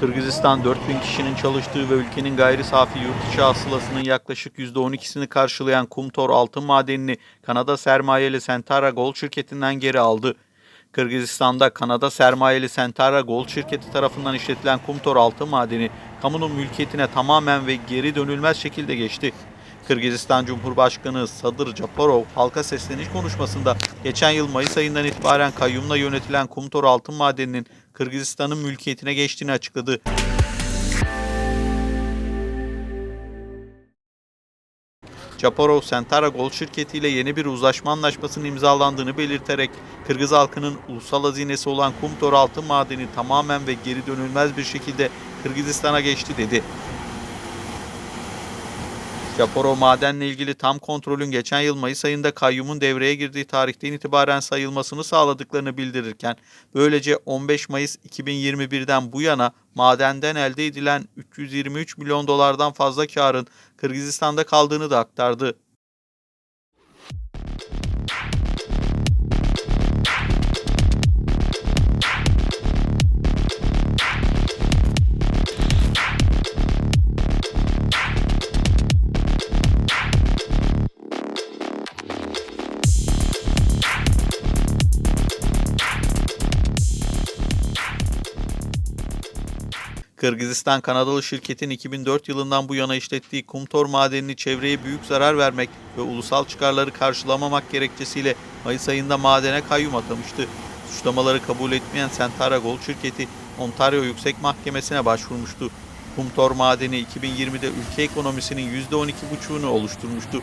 Kırgızistan 4000 kişinin çalıştığı ve ülkenin gayri safi yurt içi hasılasının yaklaşık %12'sini karşılayan Kumtor altın madenini Kanada sermayeli Sentara Gold şirketinden geri aldı. Kırgızistan'da Kanada sermayeli Sentara Gold şirketi tarafından işletilen Kumtor altın madeni kamunun mülkiyetine tamamen ve geri dönülmez şekilde geçti. Kırgızistan Cumhurbaşkanı Sadır Japarov halka sesleniş konuşmasında geçen yıl Mayıs ayından itibaren kayyumla yönetilen Kumtor altın madeninin Kırgızistan'ın mülkiyetine geçtiğini açıkladı. Japarov Sentara Gold şirketi ile yeni bir uzlaşma anlaşmasının imzalandığını belirterek Kırgız halkının ulusal hazinesi olan Kumtor altın madeni tamamen ve geri dönülmez bir şekilde Kırgızistan'a geçti dedi. Japorov madenle ilgili tam kontrolün geçen yıl Mayıs ayında kayyumun devreye girdiği tarihten itibaren sayılmasını sağladıklarını bildirirken böylece 15 Mayıs 2021'den bu yana madenden elde edilen 323 milyon dolardan fazla karın Kırgızistan'da kaldığını da aktardı. Kırgızistan Kanadalı şirketin 2004 yılından bu yana işlettiği Kumtor madenini çevreye büyük zarar vermek ve ulusal çıkarları karşılamamak gerekçesiyle Mayıs ayında madene kayyum atamıştı. Suçlamaları kabul etmeyen Sentara Gold şirketi Ontario Yüksek Mahkemesi'ne başvurmuştu. Kumtor madeni 2020'de ülke ekonomisinin %12,5'unu oluşturmuştu.